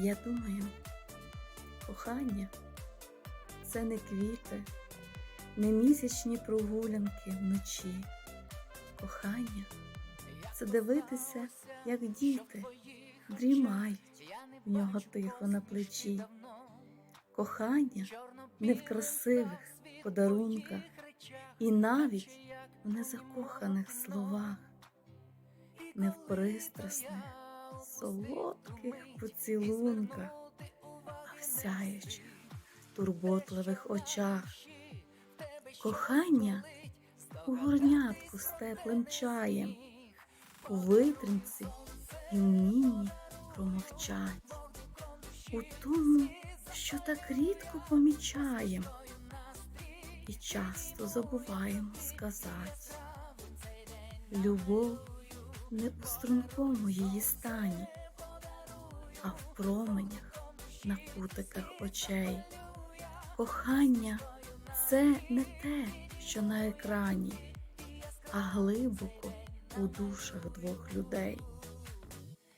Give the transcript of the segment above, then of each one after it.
Я думаю, кохання це не квіти, не місячні прогулянки вночі. Кохання це дивитися, як діти дрімають в нього тихо на плечі. Кохання не в красивих подарунках і навіть в незакоханих словах, не в пристрасних, солодких поцілунках, а в сяючих, турботливих очах. Кохання у горнятку з теплим чаєм, у витримці і вмінні промовчать, у тому, що так рідко помічаєм і часто забуваємо сказати. Любов не у стрункому її стані, а в променях на кутиках очей. Кохання це не те, що на екрані, а глибоко у душах двох людей.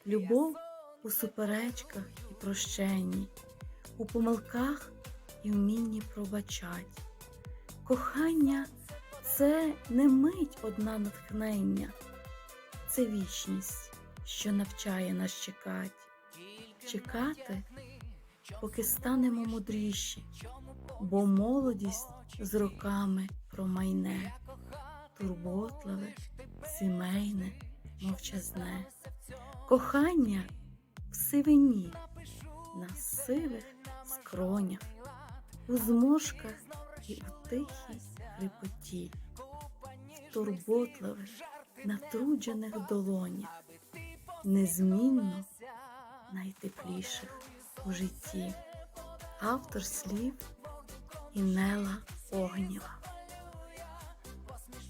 Любов у суперечках і прощенні, у помилках і вмінні пробачать. Кохання це не мить одна натхнення, це вічність, що навчає нас чекати. Чекати, поки станемо мудріші, бо молодість з роками промайне, турботливе, сімейне, мовчазне. Кохання в сивині, на сивих скронях, у зморшках і у тихій хрипоті, в турботливих, натруджених долонях, незмінно найтепліших у житті. Автор слів Інела Огнєва.